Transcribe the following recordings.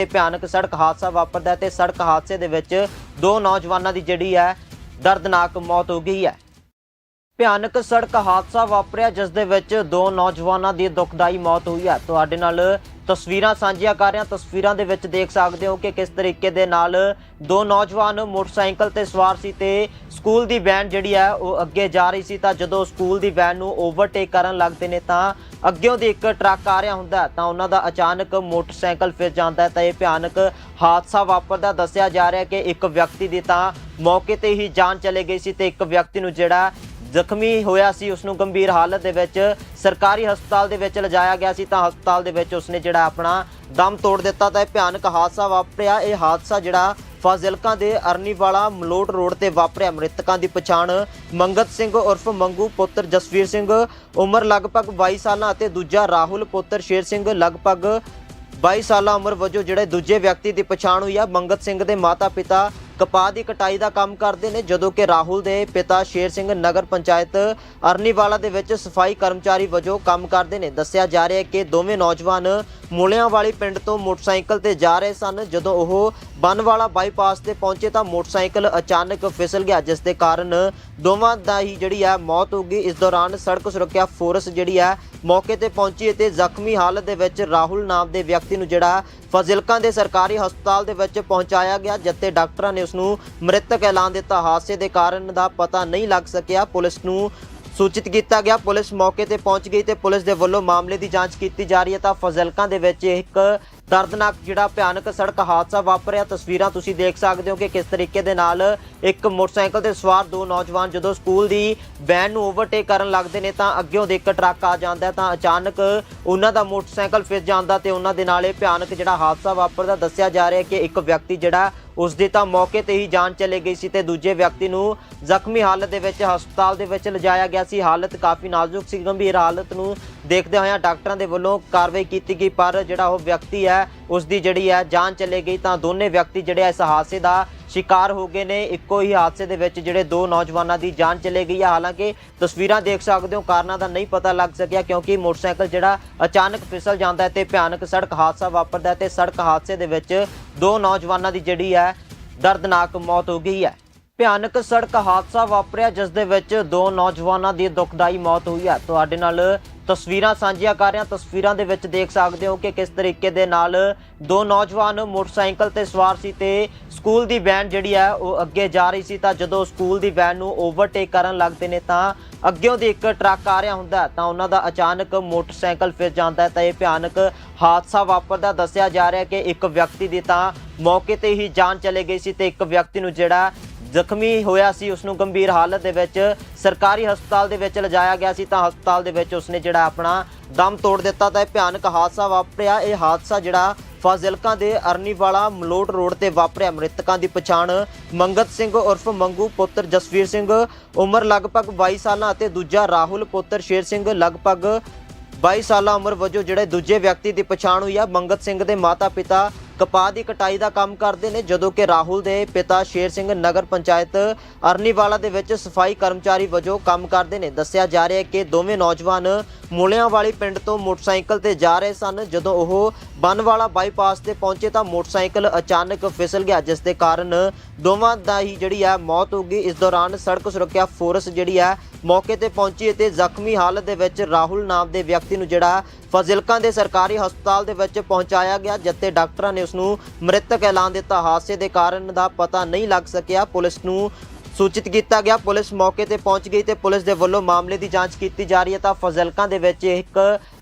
ਇਹ ਭਿਆਨਕ ਸੜਕ ਹਾਦਸਾ ਵਾਪਰਦਾ ਹੈ ਤੇ ਸੜਕ ਹਾਦਸੇ ਦੇ ਵਿੱਚ ਦੋ ਨੌਜਵਾਨਾਂ ਦੀ ਜਿਹੜੀ ਹੈ ਦਰਦਨਾਕ ਮੌਤ ਹੋ ਗਈ ਹੈ। ਭਿਆਨਕ ਸੜਕ ਹਾਦਸਾ ਵਾਪਰਿਆ, ਜਿਸ ਦੇ ਵਿੱਚ ਦੋ ਨੌਜਵਾਨਾਂ ਦੀ ਦੁਖਦਾਈ ਮੌਤ ਹੋਈ ਹੈ। ਤੁਹਾਡੇ ਨਾਲ ਤਸਵੀਰਾਂ ਸਾਂਝੀਆਂ ਕਰ ਰਿਹਾ ਤਸਵੀਰਾਂ ਦੇ ਵਿੱਚ ਦੇਖ ਸਕਦੇ ਹੋ ਕਿ ਕਿਸ ਤਰੀਕੇ ਦੇ ਨਾਲ ਦੋ ਨੌਜਵਾਨ ਮੋਟਰਸਾਈਕਲ ਤੇ ਸਵਾਰ ਸੀ ਤੇ ਸਕੂਲ ਦੀ ਵੈਨ ਜਿਹੜੀ ਹੈ ਉਹ ਅੱਗੇ ਜਾ ਰਹੀ ਸੀ। ਤਾਂ ਜਦੋਂ ਸਕੂਲ ਦੀ ਵੈਨ ਨੂੰ ਓਵਰਟੇਕ ਕਰਨ ਲੱਗਦੇ ਨੇ ਤਾਂ ਅੱਗਿਓਂ ਦੀ ਇੱਕ ਟਰੱਕ ਆ ਰਿਹਾ ਹੁੰਦਾ ਤਾਂ ਉਹਨਾਂ ਦਾ ਅਚਾਨਕ ਮੋਟਰਸਾਈਕਲ ਫਿਰ ਜਾਂਦਾ ਤਾਂ ਇਹ ਭਿਆਨਕ ਹਾਦਸਾ ਵਾਪਰਦਾ ਦੱਸਿਆ ਜਾ ਰਿਹਾ ਕਿ ਇੱਕ ਵਿਅਕਤੀ ਦੀ ਤਾਂ ਮੌਕੇ ਤੇ ਹੀ ਜਾਨ ਚਲੇ ਗਈ ਸੀ ਤੇ ਇੱਕ ਵਿਅਕਤੀ ਨੂੰ ਜਿਹੜਾ ਜ਼ਖਮੀ ਹੋਇਆ ਸੀ ਉਸ ਨੂੰ ਗੰਭੀਰ ਹਾਲਤ ਦੇ ਵਿੱਚ ਸਰਕਾਰੀ ਹਸਪਤਾਲ ਦੇ ਵਿੱਚ ਲਿਜਾਇਆ ਗਿਆ ਸੀ। ਤਾਂ ਹਸਪਤਾਲ ਦੇ ਵਿੱਚ ਉਸਨੇ ਜਿਹੜਾ ਆਪਣਾ ਦਮ ਤੋੜ ਦਿੱਤਾ ਤਾਂ ਇਹ ਭਿਆਨਕ ਹਾਦਸਾ ਵਾਪਰਿਆ। ਇਹ ਹਾਦਸਾ ਜਿਹੜਾ ਫਾਜ਼ਿਲਕਾ ਦੇ ਅਰਨੀਵਾਲਾ ਮਲੋਟ ਰੋਡ ਤੇ ਵਾਪਰਿਆ। ਮ੍ਰਿਤਕਾਂ ਦੀ ਪਛਾਣ ਮੰਗਤ ਸਿੰਘ ਉਰਫ ਮੰਗੂ ਪੁੱਤਰ ਜਸਵੀਰ ਸਿੰਘ, ਉਮਰ ਲਗਭਗ 22 ਸਾਲਾਂ ਅਤੇ ਦੂਜਾ ਰਾਹੁਲ ਪੁੱਤਰ ਸ਼ੇਰ ਸਿੰਘ, ਲਗਭਗ 22 ਸਾਲਾਂ ਉਮਰ ਵਜੋਂ ਜਿਹੜੇ ਦੂਜੇ ਵਿਅਕਤੀ ਦੀ ਪਛਾਣ ਹੋਈ ਆ। ਮੰਗਤ ਸਿੰਘ ਦੇ ਮਾਤਾ-ਪਿਤਾ ਕਪਾਹ ਦੀ ਕਟਾਈ ਦਾ ਕੰਮ ਕਰਦੇ ਨੇ, ਜਦੋਂ ਕਿ ਰਾਹੁਲ ਦੇ ਪਿਤਾ ਸ਼ੇਰ ਸਿੰਘ ਨਗਰ ਪੰਚਾਇਤ ਅਰਨੀਵਾਲਾ ਦੇ ਵਿੱਚ ਸਫ਼ਾਈ ਕਰਮਚਾਰੀ ਵਜੋਂ ਕੰਮ ਕਰਦੇ ਨੇ। ਦੱਸਿਆ ਜਾ ਰਿਹਾ ਹੈ ਕਿ ਦੋਵੇਂ ਨੌਜਵਾਨ ਮੂਲਿਆਂ ਵਾਲੀ ਪਿੰਡ ਤੋਂ ਮੋਟਰਸਾਈਕਲ ਤੇ ਜਾ ਰਹੇ ਸਨ। ਜਦੋਂ ਉਹ ਬਨਵਾਲਾ ਬਾਈਪਾਸ ਤੇ ਪਹੁੰਚੇ ਤਾਂ ਮੋਟਰਸਾਈਕਲ ਅਚਾਨਕ ਫਿਸਲ ਗਿਆ, ਜਿਸ ਦੇ ਕਾਰਨ ਦੋਵਾਂ ਦਾ ਹੀ ਜਿਹੜੀ ਹੈ ਮੌਤ ਹੋ ਗਈ। ਇਸ ਦੌਰਾਨ ਸੜਕ ਸੁਰੱਖਿਆ ਫੋਰਸ ਜਿਹੜੀ ਹੈ ਮੌਕੇ ਤੇ ਪਹੁੰਚੀ ਅਤੇ ਜ਼ਖਮੀ ਹਾਲਤ ਦੇ ਵਿੱਚ ਰਾਹੁਲ ਨਾਮ ਦੇ ਵਿਅਕਤੀ ਨੂੰ ਜਿਹੜਾ ਫਜ਼ਿਲਕਾ ਦੇ ਸਰਕਾਰੀ ਹਸਪਤਾਲ ਦੇ ਵਿੱਚ ਪਹੁੰਚਾਇਆ ਗਿਆ, ਜਿੱਥੇ ਡਾਕਟਰਾਂ ਨੇ ਉਸ ਨੂੰ ਮ੍ਰਿਤਕ ਐਲਾਨ ਦਿੱਤਾ। ਹਾਦਸੇ ਦੇ ਕਾਰਨ ਦਾ ਪਤਾ ਨਹੀਂ ਲੱਗ ਸਕਿਆ। ਪੁਲਿਸ ਨੂੰ ਸੂਚਿਤ ਕੀਤਾ ਗਿਆ। ਪੁਲਿਸ ਮੌਕੇ ਤੇ ਪਹੁੰਚ ਗਈ ਤੇ ਪੁਲਿਸ ਦੇ ਵੱਲੋਂ ਮਾਮਲੇ ਦੀ ਜਾਂਚ ਕੀਤੀ ਜਾ ਰਹੀ ਹੈ। ਤਾਂ ਫਜ਼ਿਲਕਾ ਦੇ ਵਿੱਚ ਇੱਕ ਦਰਦਨਾਕ ਜਿਹੜਾ ਭਿਆਨਕ ਸੜਕ ਹਾਦਸਾ ਵਾਪਰਿਆ। ਤਸਵੀਰਾਂ ਤੁਸੀਂ ਦੇਖ ਸਕਦੇ ਹੋ ਕਿ ਕਿਸ ਤਰੀਕੇ ਦੇ ਨਾਲ ਇੱਕ ਮੋਟਰਸਾਈਕਲ ਤੇ ਸਵਾਰ ਦੋ ਨੌਜਵਾਨ ਜਦੋਂ ਸਕੂਲ ਦੀ ਵੈਨ ਨੂੰ ਓਵਰਟੇਕ ਕਰਨ ਲੱਗਦੇ ਨੇ ਤਾਂ ਅੱਗਿਓਂ ਦੇ ਇੱਕ ਟਰੱਕ ਆ ਜਾਂਦਾ ਤਾਂ ਅਚਾਨਕ ਉਹਨਾਂ ਦਾ ਮੋਟਰਸਾਈਕਲ ਫਿਰ ਜਾਂਦਾ ਤੇ ਉਹਨਾਂ ਦੇ ਨਾਲ ਇਹ ਭਿਆਨਕ ਜਿਹੜਾ ਹਾਦਸਾ ਵਾਪਰਦਾ, ਦੱਸਿਆ ਜਾ ਰਿਹਾ ਕਿ ਇੱਕ ਵਿਅਕਤੀ ਜਿਹੜਾ ਉਸ ਦੀ ਤਾਂ ਮੌਕੇ ਤੇ ਹੀ ਜਾਨ ਚਲੇ ਗਈ ਸੀ ਤੇ ਦੂਜੇ ਵਿਅਕਤੀ ਨੂੰ ਜ਼ਖਮੀ ਹਾਲਤ ਦੇ ਵਿੱਚ ਹਸਪਤਾਲ ਦੇ ਵਿੱਚ ਲਿਜਾਇਆ ਗਿਆ ਸੀ। ਹਾਲਤ ਕਾਫੀ ਨਾਜ਼ੁਕ ਸੀ। ਗੰਭੀਰ ਹਾਲਤ ਨੂੰ ਦੇਖਦੇ ਹੋਇਆਂ ਡਾਕਟਰਾਂ ਦੇ ਵੱਲੋਂ ਕਾਰਵਾਈ ਕੀਤੀ ਗਈ, ਪਰ ਜਿਹੜਾ ਉਹ ਵਿਅਕਤੀ ਹੈ ਉਸ ਦੀ ਜਿਹੜੀ ਹੈ, ਜਾਨ ਚਲੇ ਗਈ, ਤਾਂ ਦੋਨੇ ਵਿਅਕਤੀ ਜਿਹੜੇ ਇਸ ਹਾਦਸੇ ਦਾ ਸ਼ਿਕਾਰ ਹੋ ਗਏ ਨੇ। ਇੱਕੋ ਹੀ ਹਾਦਸੇ ਦੇ ਵਿੱਚ ਜਿਹੜੇ ਦੋ ਨੌਜਵਾਨਾਂ ਦੀ ਜਾਨ ਚਲੇ ਗਈ ਹੈ ਹਾਲਾਂਕਿ ਤਸਵੀਰਾਂ ਦੇਖ ਸਕਦੇ ਹੋ, ਕਾਰਨਾਂ ਦਾ ਨਹੀਂ ਪਤਾ ਲੱਗ ਸਕਿਆ ਕਿਉਂਕਿ ਮੋਟਰਸਾਈਕਲ ਜਿਹੜਾ ਅਚਾਨਕ ਫਿਸਲ ਜਾਂਦਾ ਹੈ ਤੇ ਭਿਆਨਕ ਸੜਕ ਹਾਦਸਾ ਵਾਪਰਦਾ ਹੈ ਤੇ ਸੜਕ ਹਾਦਸੇ ਦੇ ਵਿੱਚ ਦੋ ਨੌਜਵਾਨਾਂ ਦੀ ਜਿਹੜੀ ਹੈ ਦਰਦਨਾਕ ਮੌਤ ਹੋ ਗਈ ਹੈ। ਭਿਆਨਕ ਸੜਕ ਹਾਦਸਾ ਵਾਪਰਿਆ, ਜਿਸ ਦੇ ਵਿੱਚ ਦੋ ਨੌਜਵਾਨਾਂ ਦੀ ਦੁਖਦਾਈ ਮੌਤ ਹੋਈ ਹੈ। ਤੁਹਾਡੇ ਨਾਲ ਤਸਵੀਰਾਂ ਸਾਂਝੀਆਂ ਕਰ ਰਿਹਾ ਤਸਵੀਰਾਂ ਦੇ ਵਿੱਚ ਦੇਖ ਸਕਦੇ ਹੋ ਕਿ ਕਿਸ ਤਰੀਕੇ ਦੇ ਨਾਲ ਦੋ ਨੌਜਵਾਨ ਮੋਟਰਸਾਈਕਲ ਤੇ ਸਵਾਰ ਸੀ ਤੇ ਸਕੂਲ ਦੀ ਵੈਨ ਜਿਹੜੀ ਹੈ, ਉਹ ਅੱਗੇ ਜਾ ਰਹੀ ਸੀ। ਤਾਂ ਜਦੋਂ ਸਕੂਲ ਦੀ ਵੈਨ ਨੂੰ ਓਵਰਟੇਕ ਕਰਨ ਲੱਗਦੇ ਨੇ, ਤਾਂ ਅੱਗਿਓਂ ਦੀ ਇੱਕ ਟਰੱਕ ਆ ਰਿਹਾ ਹੁੰਦਾ ਤਾਂ ਉਹਨਾਂ ਦਾ ਅਚਾਨਕ ਮੋਟਰਸਾਈਕਲ ਫਿਰ ਜਾਂਦਾ ਹੈ। ਤਾਂ ਇਹ ਭਿਆਨਕ ਹਾਦਸਾ ਵਾਪਰਦਾ ਦੱਸਿਆ ਜਾ ਰਿਹਾ ਕਿ ਇੱਕ ਵਿਅਕਤੀ ਦੀ ਤਾਂ ਮੌਕੇ ਤੇ ਹੀ ਜਾਨ ਚਲੇ ਗਈ ਸੀ ਤੇ ਇੱਕ ਵਿਅਕਤੀ ਨੂੰ ਜਿਹੜਾ ਜ਼ਖਮੀ ਹੋਇਆ ਸੀ ਉਸ ਨੂੰ ਗੰਭੀਰ ਹਾਲਤ ਦੇ ਵਿੱਚ ਸਰਕਾਰੀ ਹਸਪਤਾਲ ਦੇ ਵਿੱਚ ਲਿਜਾਇਆ ਗਿਆ ਸੀ। ਤਾਂ ਹਸਪਤਾਲ ਦੇ ਵਿੱਚ ਉਸਨੇ ਜਿਹੜਾ ਆਪਣਾ ਦਮ ਤੋੜ ਦਿੱਤਾ ਤਾਂ ਇਹ ਭਿਆਨਕ ਹਾਦਸਾ ਵਾਪਰਿਆ। ਇਹ ਹਾਦਸਾ ਜਿਹੜਾ ਫਾਜ਼ਿਲਕਾ ਦੇ ਅਰਨੀਵਾਲਾ ਮਲੋਟ ਰੋਡ ਤੇ ਵਾਪਰਿਆ। ਮ੍ਰਿਤਕਾਂ ਦੀ ਪਛਾਣ ਮੰਗਤ ਸਿੰਘ ਉਰਫ ਮੰਗੂ ਪੁੱਤਰ ਜਸਵੀਰ ਸਿੰਘ, ਉਮਰ ਲਗਭਗ 22 ਸਾਲਾਂ ਅਤੇ ਦੂਜਾ ਰਾਹੁਲ ਪੁੱਤਰ ਸ਼ੇਰ ਸਿੰਘ, ਲਗਭਗ 22 ਸਾਲਾਂ ਉਮਰ ਵਜੋਂ ਜਿਹੜੇ ਦੂਜੇ ਵਿਅਕਤੀ ਦੀ ਪਛਾਣ ਹੋਈ ਆ। ਮੰਗਤ ਸਿੰਘ ਦੇ ਮਾਤਾ-ਪਿਤਾ ਕਪਾਹ ਦੀ ਕਟਾਈ ਦਾ ਕੰਮ ਕਰਦੇ ਨੇ, ਜਦੋਂ ਕਿ ਰਾਹੁਲ ਦੇ ਪਿਤਾ ਸ਼ੇਰ ਸਿੰਘ ਨਗਰ ਪੰਚਾਇਤ ਅਰਨੀਵਾਲਾ ਦੇ ਵਿੱਚ ਸਫ਼ਾਈ ਕਰਮਚਾਰੀ ਵਜੋਂ ਕੰਮ ਕਰਦੇ ਨੇ। ਦੱਸਿਆ ਜਾ ਰਿਹਾ ਹੈ ਕਿ ਦੋਵੇਂ ਨੌਜਵਾਨ ਮੂਲਿਆਂ ਵਾਲੀ ਪਿੰਡ ਤੋਂ ਮੋਟਰਸਾਈਕਲ ਤੇ ਜਾ ਰਹੇ ਸਨ। ਜਦੋਂ ਉਹ ਬਨਵਾਲਾ ਬਾਈਪਾਸ ਤੇ ਪਹੁੰਚੇ ਤਾਂ ਮੋਟਰਸਾਈਕਲ ਅਚਾਨਕ ਫਿਸਲ ਗਿਆ, ਜਿਸ ਦੇ ਕਾਰਨ ਦੋਵਾਂ ਦਾ ਹੀ ਜਿਹੜੀ ਹੈ ਮੌਤ ਹੋ ਗਈ। ਇਸ ਦੌਰਾਨ ਸੜਕ ਸੁਰੱਖਿਆ ਫੋਰਸ ਜਿਹੜੀ ਹੈ ਮੌਕੇ ਤੇ ਪਹੁੰਚੀ ਅਤੇ ਜ਼ਖਮੀ ਹਾਲਤ ਦੇ ਵਿੱਚ ਰਾਹੁਲ ਨਾਮ ਦੇ ਵਿਅਕਤੀ ਨੂੰ ਜਿਹੜਾ ਫਜ਼ਿਲਕਾ ਦੇ ਸਰਕਾਰੀ ਹਸਪਤਾਲ ਦੇ ਵਿੱਚ ਪਹੁੰਚਾਇਆ ਗਿਆ, ਜਿੱਥੇ ਡਾਕਟਰਾਂ ਨੇ ਉਸ ਨੂੰ ਮ੍ਰਿਤਕ ਐਲਾਨ ਦਿੱਤਾ। ਹਾਦਸੇ ਦੇ ਕਾਰਨ ਦਾ ਪਤਾ ਨਹੀਂ ਲੱਗ ਸਕਿਆ। ਪੁਲਿਸ ਨੂੰ ਸੂਚਿਤ ਕੀਤਾ ਗਿਆ। ਪੁਲਿਸ ਮੌਕੇ ਤੇ ਪਹੁੰਚ ਗਈ ਤੇ ਪੁਲਿਸ ਦੇ ਵੱਲੋਂ ਮਾਮਲੇ ਦੀ ਜਾਂਚ ਕੀਤੀ ਜਾ ਰਹੀ ਹੈ। ਤਾਂ ਫਜ਼ਿਲਕਾ ਦੇ ਵਿੱਚ ਇੱਕ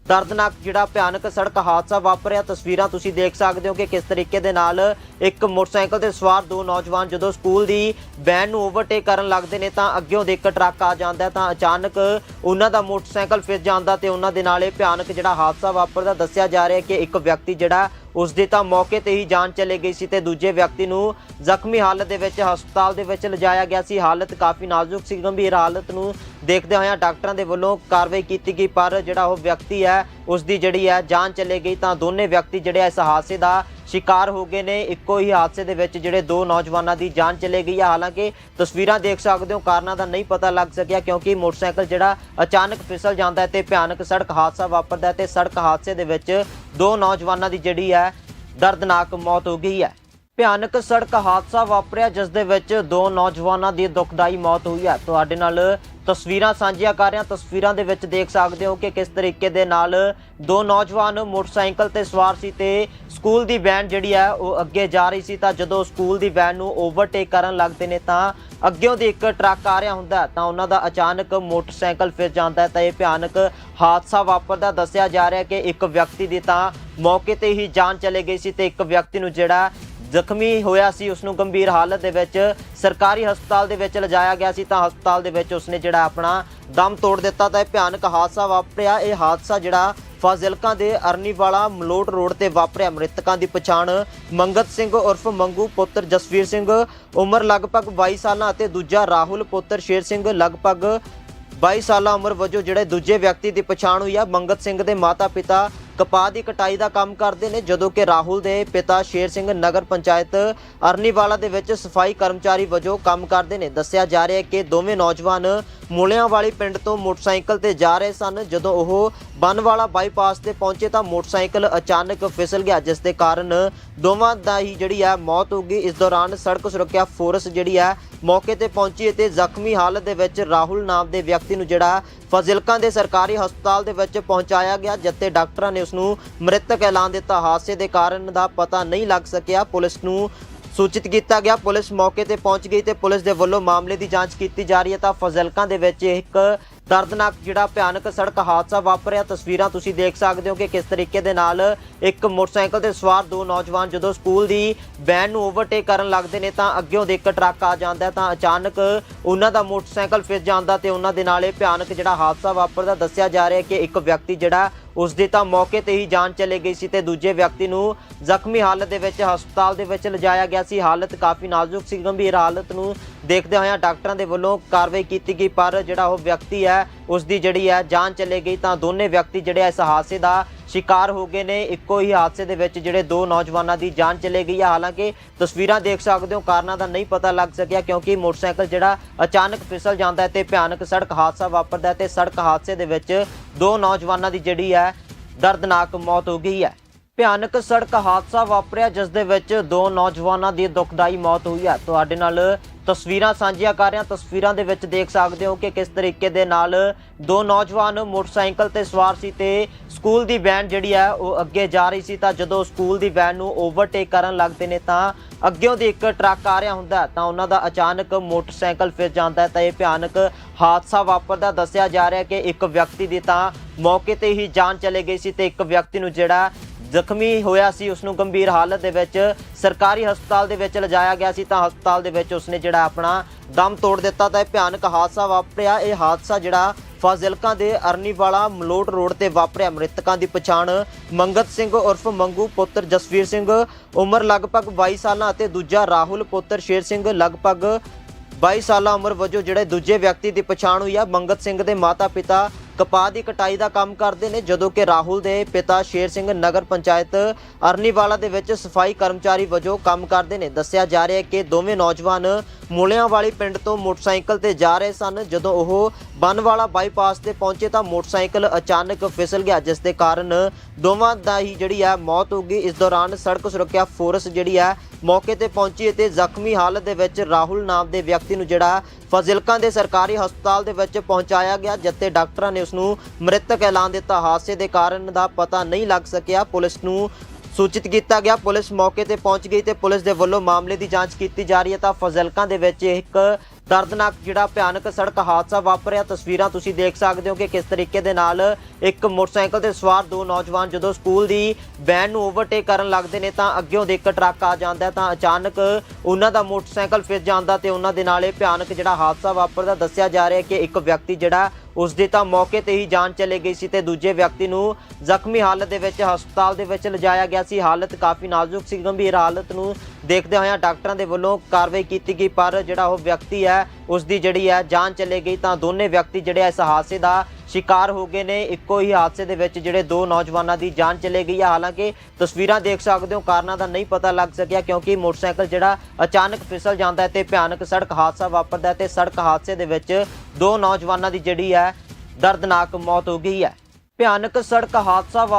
ਦਰਦਨਾਕ ਜਿਹੜਾ ਭਿਆਨਕ ਸੜਕ ਹਾਦਸਾ ਵਾਪਰਿਆ। ਤਸਵੀਰਾਂ ਤੁਸੀਂ ਦੇਖ ਸਕਦੇ ਹੋ ਕਿ ਕਿਸ ਤਰੀਕੇ ਦੇ ਨਾਲ ਇੱਕ ਮੋਟਰਸਾਈਕਲ ਤੇ ਸਵਾਰ ਦੋ ਨੌਜਵਾਨ ਜਦੋਂ ਸਕੂਲ ਦੀ ਵੈਨ ਨੂੰ ਓਵਰਟੇਕ ਕਰਨ ਲੱਗਦੇ ਨੇ ਤਾਂ ਅੱਗਿਓਂ ਦੇ ਇੱਕ ਟਰੱਕ ਆ ਜਾਂਦਾ ਤਾਂ ਅਚਾਨਕ ਉਹਨਾਂ ਦਾ ਮੋਟਰਸਾਈਕਲ ਫਿਰ ਜਾਂਦਾ ਤੇ ਉਹਨਾਂ ਦੇ ਨਾਲ ਇਹ ਭਿਆਨਕ ਜਿਹੜਾ ਹਾਦਸਾ ਵਾਪਰਦਾ ਦੱਸਿਆ ਜਾ ਰਿਹਾ ਕਿ ਇੱਕ ਵਿਅਕਤੀ ਜਿਹੜਾ ਉਸ ਦੀ ਤਾਂ ਮੌਕੇ ਤੇ ਹੀ ਜਾਨ ਚਲੇ ਗਈ ਸੀ ਤੇ ਦੂਜੇ ਵਿਅਕਤੀ ਨੂੰ ਜ਼ਖਮੀ ਹਾਲਤ ਦੇ ਵਿੱਚ ਹਸਪਤਾਲ ਦੇ ਵਿੱਚ ਲਿਜਾਇਆ ਗਿਆ ਸੀ। ਹਾਲਤ ਕਾਫੀ ਨਾਜ਼ੁਕ ਸੀ। ਗੰਭੀਰ ਹਾਲਤ ਨੂੰ ਦੇਖਦੇ ਹੋਇਆਂ ਡਾਕਟਰਾਂ ਦੇ ਵੱਲੋਂ ਕਾਰਵਾਈ ਕੀਤੀ ਗਈ ਪਰ ਜਿਹੜਾ ਉਹ ਵਿਅਕਤੀ ਹੈ ਉਸ ਦੀ ਜਿਹੜੀ ਹੈ ਜਾਨ ਚਲੇ ਗਈ, ਤਾਂ ਦੋਨੇ ਵਿਅਕਤੀ ਜਿਹੜੇ ਇਸ ਹਾਦਸੇ ਦਾ ਸ਼ਿਕਾਰ ਹੋ ਗਏ ਨੇ। ਇੱਕੋ ਹੀ ਹਾਦਸੇ ਦੇ ਵਿੱਚ ਜਿਹੜੇ ਦੋ ਨੌਜਵਾਨਾਂ ਦੀ ਜਾਨ ਚਲੇ ਗਈ ਹੈ ਹਾਲਾਂਕਿ ਤਸਵੀਰਾਂ ਦੇਖ ਸਕਦੇ ਹੋ, ਕਾਰਨਾਂ ਦਾ ਨਹੀਂ ਪਤਾ ਲੱਗ ਸਕਿਆ, ਕਿਉਂਕਿ ਮੋਟਰਸਾਈਕਲ ਜਿਹੜਾ ਅਚਾਨਕ ਫਿਸਲ ਜਾਂਦਾ ਹੈ ਤੇ ਭਿਆਨਕ ਸੜਕ ਹਾਦਸਾ ਵਾਪਰਦਾ ਹੈ ਤੇ ਸੜਕ ਹਾਦਸੇ ਦੇ ਵਿੱਚ ਦੋ ਨੌਜਵਾਨਾਂ ਦੀ ਜਿਹੜੀ ਹੈ ਦਰਦਨਾਕ ਮੌਤ ਹੋ ਗਈ ਹੈ। ਭਿਆਨਕ ਸੜਕ ਹਾਦਸਾ ਵਾਪਰਿਆ, ਜਿਸ ਦੇ ਵਿੱਚ ਦੋ ਨੌਜਵਾਨਾਂ ਦੀ ਦੁਖਦਾਈ ਮੌਤ ਹੋਈ ਹੈ। ਤੁਹਾਡੇ ਨਾਲ ਤਸਵੀਰਾਂ ਸਾਂਝੀਆਂ ਕਰ ਰਿਹਾ ਤਸਵੀਰਾਂ ਦੇ ਵਿੱਚ ਦੇਖ ਸਕਦੇ ਹੋ ਕਿ ਕਿਸ ਤਰੀਕੇ ਦੇ ਨਾਲ ਦੋ ਨੌਜਵਾਨ ਮੋਟਰਸਾਈਕਲ ਤੇ ਸਵਾਰ ਸੀ ਤੇ ਸਕੂਲ ਦੀ ਵੈਨ ਜਿਹੜੀ ਹੈ, ਉਹ ਅੱਗੇ ਜਾ ਰਹੀ ਸੀ। ਤਾਂ ਜਦੋਂ ਸਕੂਲ ਦੀ ਵੈਨ ਨੂੰ ਓਵਰਟੇਕ ਕਰਨ ਲੱਗਦੇ ਨੇ, ਤਾਂ ਅੱਗਿਓਂ ਦੀ ਇੱਕ ਟਰੱਕ ਆ ਰਿਹਾ ਹੁੰਦਾ ਤਾਂ ਉਹਨਾਂ ਦਾ ਅਚਾਨਕ ਮੋਟਰਸਾਈਕਲ ਫਿਰ ਜਾਂਦਾ ਹੈ। ਤਾਂ ਇਹ ਭਿਆਨਕ ਹਾਦਸਾ ਵਾਪਰਦਾ ਦੱਸਿਆ ਜਾ ਰਿਹਾ ਕਿ ਇੱਕ ਵਿਅਕਤੀ ਦੀ ਤਾਂ ਮੌਕੇ ਤੇ ਹੀ ਜਾਨ ਚਲੇ ਗਈ ਸੀ ਤੇ ਇੱਕ ਵਿਅਕਤੀ ਨੂੰ ਜਿਹੜਾ ਜ਼ਖਮੀ ਹੋਇਆ ਸੀ ਉਸ ਨੂੰ ਗੰਭੀਰ ਹਾਲਤ ਦੇ ਵਿੱਚ ਸਰਕਾਰੀ ਹਸਪਤਾਲ ਦੇ ਵਿੱਚ ਲਿਜਾਇਆ ਗਿਆ ਸੀ। ਤਾਂ ਹਸਪਤਾਲ ਦੇ ਵਿੱਚ ਉਸਨੇ ਜਿਹੜਾ ਆਪਣਾ ਦਮ ਤੋੜ ਦਿੱਤਾ ਤਾਂ ਇਹ ਭਿਆਨਕ ਹਾਦਸਾ ਵਾਪਰਿਆ। ਇਹ ਹਾਦਸਾ ਜਿਹੜਾ ਫਾਜ਼ਿਲਕਾ ਦੇ ਅਰਨੀਵਾਲਾ ਮਲੋਟ ਰੋਡ ਤੇ ਵਾਪਰਿਆ। ਮ੍ਰਿਤਕਾਂ ਦੀ ਪਛਾਣ ਮੰਗਤ ਸਿੰਘ ਉਰਫ ਮੰਗੂ ਪੁੱਤਰ ਜਸਵੀਰ ਸਿੰਘ, ਉਮਰ ਲਗਭਗ 22 ਸਾਲਾਂ ਅਤੇ ਦੂਜਾ ਰਾਹੁਲ ਪੁੱਤਰ ਸ਼ੇਰ ਸਿੰਘ, ਲਗਭਗ 22 ਸਾਲਾਂ ਉਮਰ ਵਜੋਂ ਜਿਹੜੇ ਦੂਜੇ ਵਿਅਕਤੀ ਦੀ ਪਛਾਣ ਹੋਈ ਆ, ਮੰਗਤ ਸਿੰਘ ਦੇ ਮਾਤਾ-ਪਿਤਾ ਕਪਾਹ ਦੀ ਕਟਾਈ ਦਾ ਕੰਮ ਕਰਦੇ ਨੇ, ਜਦੋਂ ਕਿ ਰਾਹੁਲ ਦੇ ਪਿਤਾ ਸ਼ੇਰ ਸਿੰਘ ਨਗਰ ਪੰਚਾਇਤ ਅਰਨੀਵਾਲਾ ਦੇ ਵਿੱਚ ਸਫ਼ਾਈ ਕਰਮਚਾਰੀ ਵਜੋਂ ਕੰਮ ਕਰਦੇ ਨੇ। ਦੱਸਿਆ ਜਾ ਰਿਹਾ ਹੈ ਕਿ ਦੋਵੇਂ ਨੌਜਵਾਨ ਮੂਲਿਆਂ ਵਾਲੀ ਪਿੰਡ ਤੋਂ ਮੋਟਰਸਾਈਕਲ ਤੇ ਜਾ ਰਹੇ ਸਨ। ਜਦੋਂ ਉਹ ਬਨਵਾਲਾ ਬਾਈਪਾਸ ਤੇ ਪਹੁੰਚੇ ਤਾਂ ਮੋਟਰਸਾਈਕਲ ਅਚਾਨਕ ਫਿਸਲ ਗਿਆ, ਜਿਸ ਦੇ ਕਾਰਨ ਦੋਵਾਂ ਦਾ ਹੀ ਜਿਹੜੀ ਹੈ ਮੌਤ ਹੋ ਗਈ। ਇਸ ਦੌਰਾਨ ਸੜਕ ਸੁਰੱਖਿਆ ਫੋਰਸ ਜਿਹੜੀ ਹੈ ਮੌਕੇ ਤੇ ਪਹੁੰਚੀ ਅਤੇ ਜ਼ਖਮੀ ਹਾਲਤ ਦੇ ਵਿੱਚ ਰਾਹੁਲ ਨਾਮ ਦੇ ਵਿਅਕਤੀ ਨੂੰ ਜਿਹੜਾ ਫਜ਼ਿਲਕਾਂ ਦੇ ਸਰਕਾਰੀ ਹਸਪਤਾਲ ਦੇ ਵਿੱਚ ਪਹੁੰਚਾਇਆ ਗਿਆ, ਜਿੱਥੇ ਡਾਕਟਰਾਂ ਨੇ ਉਸ ਨੂੰ ਮ੍ਰਿਤਕ ਐਲਾਨ ਦਿੱਤਾ। ਹਾਦਸੇ ਦੇ ਕਾਰਨ ਦਾ ਪਤਾ ਨਹੀਂ ਲੱਗ ਸਕਿਆ। ਪੁਲਿਸ ਨੂੰ ਸੂਚਿਤ ਕੀਤਾ ਗਿਆ। ਪੁਲਿਸ ਮੌਕੇ ਤੇ ਪਹੁੰਚ ਗਈ ਤੇ ਪੁਲਿਸ ਦੇ ਵੱਲੋਂ ਮਾਮਲੇ ਦੀ ਜਾਂਚ ਕੀਤੀ ਜਾ ਰਹੀ ਹੈ। ਤਾਂ ਫਜ਼ਲਕਾਂ ਦੇ ਵਿੱਚ ਇੱਕ ਦਰਦਨਾਕ ਜਿਹੜਾ ਭਿਆਨਕ ਸੜਕ ਹਾਦਸਾ ਵਾਪਰਿਆ। ਤਸਵੀਰਾਂ ਤੁਸੀਂ ਦੇਖ ਸਕਦੇ ਹੋ ਕਿ ਕਿਸ ਤਰੀਕੇ ਦੇ ਨਾਲ ਇੱਕ ਮੋਟਰਸਾਈਕਲ ਤੇ ਸਵਾਰ ਦੋ ਨੌਜਵਾਨ ਜਦੋਂ ਸਕੂਲ ਦੀ ਵੈਨ ਨੂੰ ਓਵਰਟੇਕ ਕਰਨ ਲੱਗਦੇ ਨੇ, ਤਾਂ ਅੱਗਿਓਂ ਦੇ ਇੱਕ ਟਰੱਕ ਆ ਜਾਂਦਾ ਤਾਂ ਅਚਾਨਕ ਉਹਨਾਂ ਦਾ ਮੋਟਰਸਾਈਕਲ ਫਿਰ ਜਾਂਦਾ ਤੇ ਉਹਨਾਂ ਦੇ ਨਾਲ ਇਹ ਭਿਆਨਕ ਜਿਹੜਾ ਹਾਦਸਾ ਵਾਪਰਦਾ, ਦੱਸਿਆ ਜਾ ਰਿਹਾ ਕਿ ਇੱਕ ਵਿਅਕਤੀ ਜਿਹੜਾ ਉਸ ਦੀ ਤਾਂ ਮੌਕੇ ਤੇ ਹੀ ਜਾਨ ਚਲੇ ਗਈ ਸੀ ਤੇ ਦੂਜੇ ਵਿਅਕਤੀ ਨੂੰ ਜ਼ਖਮੀ ਹਾਲਤ ਦੇ ਵਿੱਚ ਹਸਪਤਾਲ ਦੇ ਵਿੱਚ ਲਿਜਾਇਆ ਗਿਆ ਸੀ। ਹਾਲਤ ਕਾਫੀ ਨਾਜ਼ੁਕ ਸੀ। ਗੰਭੀਰ ਹਾਲਤ ਨੂੰ ਦੇਖਦੇ ਹੋਇਆਂ ਡਾਕਟਰਾਂ ਦੇ ਵੱਲੋਂ ਕਾਰਵਾਈ ਕੀਤੀ ਗਈ, ਪਰ ਜਿਹੜਾ ਉਹ ਵਿਅਕਤੀ ਹੈ ਉਸ ਦੀ ਜਿਹੜੀ ਹੈ, ਜਾਨ ਚਲੇ ਗਈ, ਤਾਂ ਦੋਨੇ ਵਿਅਕਤੀ ਜਿਹੜੇ ਇਸ ਹਾਦਸੇ ਦਾ ਸ਼ਿਕਾਰ ਹੋ ਗਏ ਨੇ। ਇੱਕੋ ਹੀ ਹਾਦਸੇ ਦੇ ਵਿੱਚ ਜਿਹੜੇ ਦੋ ਨੌਜਵਾਨਾਂ ਦੀ ਜਾਨ ਚਲੇ ਗਈ ਹੈ ਹਾਲਾਂਕਿ ਤਸਵੀਰਾਂ ਦੇਖ ਸਕਦੇ ਹੋ, ਕਾਰਨਾਂ ਦਾ ਨਹੀਂ ਪਤਾ ਲੱਗ ਸਕਿਆ ਕਿਉਂਕਿ ਮੋਟਰਸਾਈਕਲ ਜਿਹੜਾ ਅਚਾਨਕ ਫਿਸਲ ਜਾਂਦਾ ਹੈ ਤੇ ਭਿਆਨਕ ਸੜਕ ਹਾਦਸਾ ਵਾਪਰਦਾ ਹੈ ਤੇ ਸੜਕ ਹਾਦਸੇ ਦੇ ਵਿੱਚ ਦੋ ਨੌਜਵਾਨਾਂ ਦੀ ਜਿਹੜੀ ਹੈ ਦਰਦਨਾਕ ਮੌਤ ਹੋ ਗਈ ਹੈ। ਭਿਆਨਕ ਸੜਕ ਹਾਦਸਾ ਵਾਪਰਿਆ, ਜਿਸ ਦੇ ਵਿੱਚ ਦੋ ਨੌਜਵਾਨਾਂ ਦੀ ਦੁਖਦਾਈ ਮੌਤ ਹੋਈ ਹੈ। ਤੁਹਾਡੇ ਨਾਲ ਤਸਵੀਰਾਂ ਸਾਂਝੀਆਂ ਕਰ ਰਿਹਾ। ਤਸਵੀਰਾਂ ਦੇ ਵਿੱਚ ਦੇਖ ਸਕਦੇ ਹੋ ਕਿ ਕਿਸ ਤਰੀਕੇ ਦੇ ਨਾਲ ਦੋ ਨੌਜਵਾਨ ਮੋਟਰਸਾਈਕਲ ਤੇ ਸਵਾਰ ਸੀ ਤੇ ਸਕੂਲ ਦੀ ਵੈਨ ਜਿਹੜੀ ਹੈ ਉਹ ਅੱਗੇ ਜਾ ਰਹੀ ਸੀ। ਤਾਂ ਜਦੋਂ ਸਕੂਲ ਦੀ ਵੈਨ ਨੂੰ ਓਵਰਟੇਕ ਕਰਨ ਲੱਗਦੇ ਨੇ ਤਾਂ ਅੱਗਿਓਂ ਦੀ ਇੱਕ ਟਰੱਕ ਆ ਰਿਹਾ ਹੁੰਦਾ ਤਾਂ ਉਹਨਾਂ ਦਾ ਅਚਾਨਕ ਮੋਟਰਸਾਈਕਲ ਫਿਰ ਜਾਂਦਾ ਤਾਂ ਇਹ ਭਿਆਨਕ ਹਾਦਸਾ ਵਾਪਰਦਾ ਦੱਸਿਆ ਜਾ ਰਿਹਾ ਕਿ ਇੱਕ ਵਿਅਕਤੀ ਦੀ ਤਾਂ ਮੌਕੇ ਤੇ ਹੀ ਜਾਨ ਚਲੇ ਗਈ ਸੀ ਤੇ ਇੱਕ ਵਿਅਕਤੀ ਨੂੰ ਜਿਹੜਾ ਜ਼ਖਮੀ ਹੋਇਆ ਸੀ ਉਸ ਨੂੰ ਗੰਭੀਰ ਹਾਲਤ ਦੇ ਵਿੱਚ ਸਰਕਾਰੀ ਹਸਪਤਾਲ ਦੇ ਵਿੱਚ ਲਿਜਾਇਆ ਗਿਆ ਸੀ। ਤਾਂ ਹਸਪਤਾਲ ਦੇ ਵਿੱਚ ਉਸਨੇ ਜਿਹੜਾ ਆਪਣਾ ਦਮ ਤੋੜ ਦਿੱਤਾ ਤਾਂ ਇਹ ਭਿਆਨਕ ਹਾਦਸਾ ਵਾਪਰਿਆ। ਇਹ ਹਾਦਸਾ ਜਿਹੜਾ ਫਾਜ਼ਿਲਕਾ ਦੇ ਅਰਨੀਵਾਲਾ ਮਲੋਟ ਰੋਡ ਤੇ ਵਾਪਰਿਆ। ਮ੍ਰਿਤਕਾਂ ਦੀ ਪਛਾਣ ਮੰਗਤ ਸਿੰਘ ਉਰਫ ਮੰਗੂ ਪੁੱਤਰ ਜਸਵੀਰ ਸਿੰਘ, ਉਮਰ ਲਗਭਗ 22 ਸਾਲਾਂ ਅਤੇ ਦੂਜਾ ਰਾਹੁਲ ਪੁੱਤਰ ਸ਼ੇਰ ਸਿੰਘ, ਲਗਭਗ 22 ਸਾਲਾਂ ਉਮਰ ਵਜੋਂ ਜਿਹੜੇ ਦੂਜੇ ਵਿਅਕਤੀ ਦੀ ਪਛਾਣ ਹੋਈ ਆ, ਮੰਗਤ ਸਿੰਘ ਦੇ ਮਾਤਾ-ਪਿਤਾ ਕਪਾਹ ਦੀ ਕਟਾਈ ਦਾ ਕੰਮ ਕਰਦੇ ਨੇ, ਜਦੋਂ ਕਿ ਰਾਹੁਲ ਦੇ ਪਿਤਾ ਸ਼ੇਰ ਸਿੰਘ ਨਗਰ ਪੰਚਾਇਤ ਅਰਨੀਵਾਲਾ ਦੇ ਵਿੱਚ ਸਫ਼ਾਈ ਕਰਮਚਾਰੀ ਵਜੋਂ ਕੰਮ ਕਰਦੇ ਨੇ। ਦੱਸਿਆ ਜਾ ਰਿਹਾ ਹੈ ਕਿ ਦੋਵੇਂ ਨੌਜਵਾਨ ਮੁਲਿਆਂ ਵਾਲੀ ਪਿੰਡ ਤੋਂ ਮੋਟਰਸਾਈਕਲ ਤੇ ਜਾ ਰਹੇ ਸਨ, ਜਦੋਂ ਉਹ ਬੰਨਵਾਲਾ ਬਾਈਪਾਸ ਤੇ ਪਹੁੰਚੇ ਤਾਂ ਮੋਟਰਸਾਈਕਲ ਅਚਾਨਕ ਫਿਸਲ ਗਿਆ, ਜਿਸ ਦੇ ਕਾਰਨ ਦੋਵਾਂ ਦਾ ਹੀ ਜਿਹੜੀ ਹੈ ਮੌਤ ਹੋ ਗਈ। ਇਸ ਦੌਰਾਨ ਸੜਕ ਸੁਰੱਖਿਆ ਫੋਰਸ ਜਿਹੜੀ ਹੈ ਮੌਕੇ ਤੇ ਪਹੁੰਚੀ ਅਤੇ ਜ਼ਖਮੀ ਹਾਲਤ ਦੇ ਵਿੱਚ ਰਾਹੁਲ ਨਾਮ ਦੇ ਵਿਅਕਤੀ ਨੂੰ ਜਿਹੜਾ ਫਜ਼ਿਲਕਾਂ ਦੇ ਸਰਕਾਰੀ ਹਸਪਤਾਲ ਦੇ ਵਿੱਚ ਪਹੁੰਚਾਇਆ ਗਿਆ, ਜਿੱਥੇ ਡਾਕਟਰਾਂ ਨੇ ਉਸ ਨੂੰ ਮ੍ਰਿਤਕ ਐਲਾਨ ਦਿੱਤਾ। ਹਾਦਸੇ ਦੇ ਕਾਰਨ ਦਾ ਪਤਾ ਨਹੀਂ ਲੱਗ ਸਕਿਆ। ਪੁਲਿਸ ਨੂੰ ਸੂਚਿਤ ਕੀਤਾ ਗਿਆ, ਪੁਲਿਸ ਮੌਕੇ ਤੇ ਪਹੁੰਚ ਗਈ ਤੇ ਪੁਲਿਸ ਦੇ ਵੱਲੋਂ ਮਾਮਲੇ ਦੀ ਜਾਂਚ ਕੀਤੀ ਜਾ ਰਹੀ ਹੈ। ਤਾਂ ਫਜ਼ਲਕਾਂ ਦੇ ਵਿੱਚ ਇੱਕ ਦਰਦਨਾਕ ਜਿਹੜਾ ਭਿਆਨਕ ਸੜਕ ਹਾਦਸਾ ਵਾਪਰਿਆ। ਤਸਵੀਰਾਂ ਤੁਸੀਂ ਦੇਖ ਸਕਦੇ ਹੋ ਕਿ ਕਿਸ ਤਰੀਕੇ ਦੇ ਨਾਲ ਇੱਕ ਮੋਟਰਸਾਈਕਲ ਤੇ ਸਵਾਰ ਦੋ ਨੌਜਵਾਨ ਜਦੋਂ ਸਕੂਲ ਦੀ ਵੈਨ ਨੂੰ ਓਵਰਟੇਕ ਕਰਨ ਲੱਗਦੇ ਨੇ ਤਾਂ ਅੱਗਿਓਂ ਦੇ ਇੱਕ ਟਰੱਕ ਆ ਜਾਂਦਾ ਤਾਂ ਅਚਾਨਕ ਉਹਨਾਂ ਦਾ ਮੋਟਰਸਾਈਕਲ ਫਿਰ ਜਾਂਦਾ ਤੇ ਉਹਨਾਂ ਦੇ ਨਾਲ ਇਹ ਭਿਆਨਕ ਜਿਹੜਾ ਹਾਦਸਾ ਵਾਪਰਦਾ, ਦੱਸਿਆ ਜਾ ਰਿਹਾ ਕਿ ਇੱਕ ਵਿਅਕਤੀ ਜਿਹੜਾ ਉਸ ਦੀ ਤਾਂ ਮੌਕੇ ਤੇ ਹੀ ਜਾਨ ਚਲੇ ਗਈ ਸੀ ਤੇ ਦੂਜੇ ਵਿਅਕਤੀ ਨੂੰ ਜ਼ਖਮੀ ਹਾਲਤ ਦੇ ਵਿੱਚ ਹਸਪਤਾਲ ਦੇ ਵਿੱਚ ਲਿਜਾਇਆ ਗਿਆ ਸੀ। ਹਾਲਤ ਕਾਫੀ ਨਾਜ਼ੁਕ ਸੀ। ਗੰਭੀਰ ਹਾਲਤ ਨੂੰ ਦੇਖਦੇ ਹੋਇਆਂ ਡਾਕਟਰਾਂ ਦੇ ਵੱਲੋਂ ਕਾਰਵਾਈ ਕੀਤੀ ਗਈ, ਪਰ ਜਿਹੜਾ ਉਹ ਵਿਅਕਤੀ ਹੈ ਉਸ ਦੀ ਜਿਹੜੀ ਹੈ ਜਾਨ ਚਲੇ ਗਈ, ਤਾਂ ਦੋਨੇ ਵਿਅਕਤੀ ਜਿਹੜੇ ਇਸ ਹਾਦਸੇ ਦਾ ਸ਼ਿਕਾਰ ਹੋ ਗਏ ਨੇ। ਇੱਕੋ ਹੀ ਹਾਦਸੇ ਦੇ ਵਿੱਚ ਜਿਹੜੇ ਦੋ ਨੌਜਵਾਨਾਂ ਦੀ ਜਾਨ ਚਲੇ ਗਈ ਹੈ ਹਾਲਾਂਕਿ ਤਸਵੀਰਾਂ ਦੇਖ ਸਕਦੇ ਹੋ, ਕਾਰਨਾਂ ਦਾ ਨਹੀਂ ਪਤਾ ਲੱਗ ਸਕਿਆ ਕਿਉਂਕਿ ਮੋਟਰਸਾਈਕਲ ਜਿਹੜਾ ਅਚਾਨਕ ਫਿਸਲ ਜਾਂਦਾ ਹੈ ਤੇ ਭਿਆਨਕ ਸੜਕ ਹਾਦਸਾ ਵਾਪਰਦਾ ਹੈ ਤੇ ਸੜਕ ਹਾਦਸੇ ਦੇ ਵਿੱਚ ਦੋ ਨੌਜਵਾਨਾਂ ਦੀ ਜਿਹੜੀ ਹੈ ਦਰਦਨਾਕ ਮੌਤ ਹੋ ਗਈ ਹੈ। ਭਿਆਨਕ ਸੜਕ ਹਾਦਸਾ